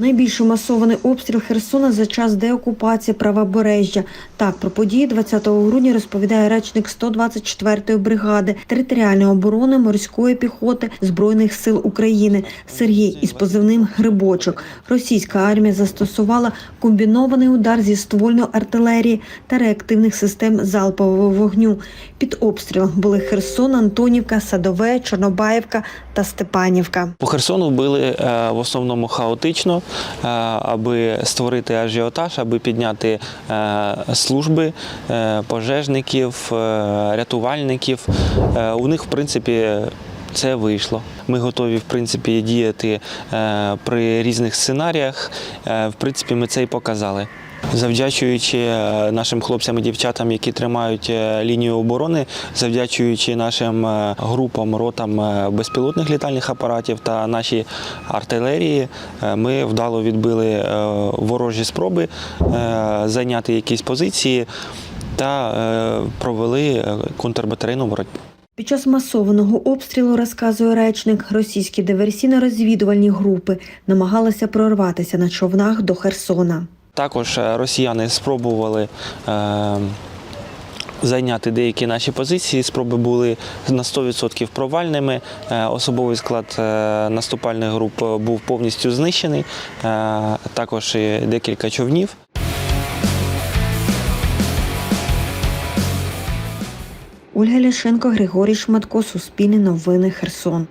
Найбільш масований обстріл Херсона за час деокупації правобережжя. Так, про події 20 грудня розповідає речник 124-ї бригади територіальної оборони морської піхоти Збройних сил України Сергій із позивним Грибочок. Російська армія застосувала комбінований удар зі ствольної артилерії та реактивних систем залпового вогню. Під обстрілом були Херсон, Антонівка, Садове, Чорнобаївка та Степанівка. По Херсону били е, в основному хаотично, аби створити ажіотаж, аби підняти е, служби е, пожежників, е, рятувальників. Е, У них, в принципі, це вийшло. Ми готові в принципі діяти е, при різних сценаріях. Е, В принципі, ми це і показали. Завдячуючи е, нашим хлопцям і дівчатам, які тримають е, лінію оборони, завдячуючи нашим е, групам, ротам безпілотних літальних апаратів та нашій артилерії, ми вдало відбили ворожі спроби зайняти якісь позиції та провели контрбатарейну боротьбу. Під час масованого обстрілу, розказує речник, російські диверсійно-розвідувальні групи намагалися прорватися на човнах до Херсона. Також е, росіяни спробували е, зайняти деякі наші позиції. Спроби були на 100% провальними. Е, особовий склад наступальних груп був повністю знищений. Також і декілька човнів. Ольга Ляшенко, Григорій Шматко, Суспільне новини, Херсон.